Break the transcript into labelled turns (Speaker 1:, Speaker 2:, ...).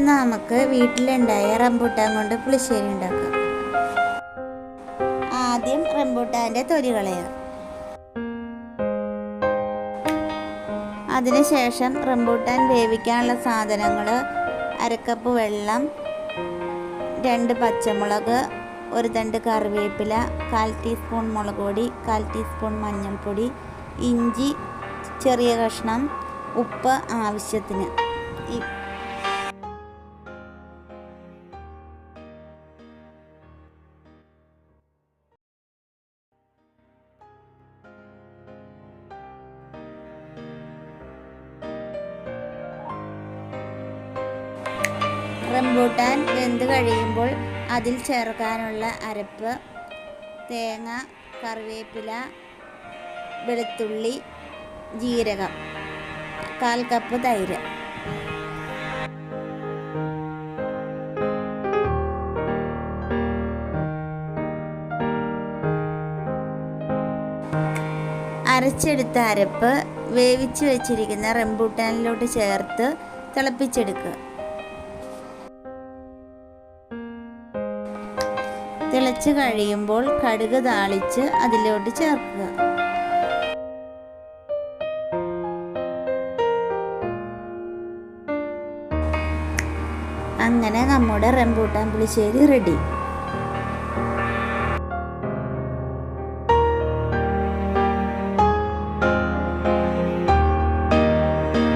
Speaker 1: ഇന്ന് നമുക്ക് വീട്ടിലുണ്ടായ റംബൂട്ടാൻ കൊണ്ട് പുളിശ്ശേരി ഉണ്ടാക്കാം. ആദ്യം റംബൂട്ടാന്റെ തൊലി കളയുക അതിനുശേഷം റംബൂട്ടാൻ വേവിക്കാനുള്ള സാധനങ്ങൾ അരക്കപ്പ് വെള്ളം രണ്ട് പച്ചമുളക് ഒരു തണ്ട് കറിവേപ്പില കാൽ ടീസ്പൂൺ മുളക് പൊടി കാൽ ടീസ്പൂൺ മഞ്ഞൾപ്പൊടി ഇഞ്ചി ചെറിയ കഷ്ണം ഉപ്പ് ആവശ്യത്തിന്. റംബൂട്ടാൻ വെന്ത് കഴിയുമ്പോൾ അതിൽ ചേർക്കാനുള്ള അരപ്പ് തേങ്ങ കറിവേപ്പില വെളുത്തുള്ളി ജീരകം കാൽ കപ്പ് തൈര്. അരച്ചെടുത്ത അരപ്പ് വേവിച്ച് വെച്ചിരിക്കുന്ന റംബൂട്ടാനിലോട്ട് ചേർത്ത് തിളപ്പിച്ചെടുക്കുക. തിളച്ച് കഴിയുമ്പോൾ കടുക് താളിച്ച് അതിലോട്ട് ചേർക്കുക. അങ്ങനെ നമ്മുടെ റംബൂട്ടാൻ പുളിശ്ശേരി റെഡി.